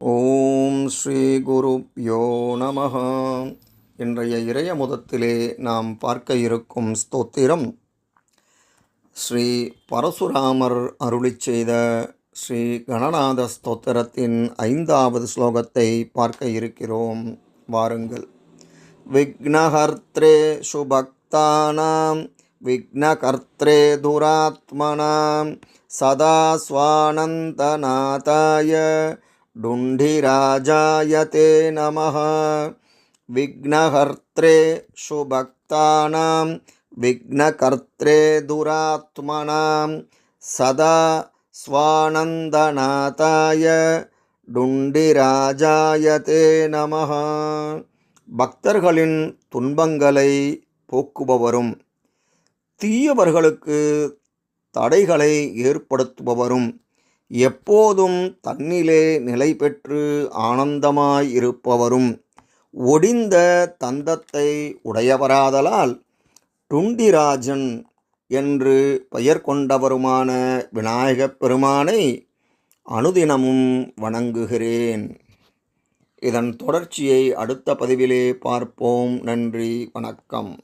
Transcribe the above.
ஓம் ஸ்ரீ குருப்யோ நம இன்றைய இறைய முதத்திலே நாம் பார்க்க இருக்கும் ஸ்தோத்திரம் ஸ்ரீ பரசுராமர் அருளி செய்த ஸ்ரீ கணநாத ஸ்தோத்திரத்தின் ஐந்தாவது ஸ்லோகத்தை பார்க்க இருக்கிறோம். வாருங்கள். விக்னஹர்த்ரே சுபக்தானாம் விக்னகர்த்ரே துராத்மனாம் சதா சுவானந்தநாதாய டுண்டிராஜாய தே நமः விக்னஹர்த்ரே சுபக்தானாம் விக்னகர்த்ரே துராத்மனாம் சதா ஸ்வானந்தநாதாய டுண்டிராஜாய தே பக்தர்களின் துன்பங்களை போக்குபவரும் தீயவர்களுக்கு தடைகளை ஏற்படுத்துபவரும் எப்போதும் தன்னிலே நிலை பெற்று ஆனந்தமாய் இருப்பவரும் ஒடிந்த தந்தத்தை உடையவராதலால் டுண்டிராஜன் என்று பெயர் கொண்டவருமான விநாயகப் பெருமானை அனுதினமும் வணங்குகிறேன். இதன் தொடர்ச்சியை அடுத்த பதிவிலே பார்ப்போம். நன்றி வணக்கம்.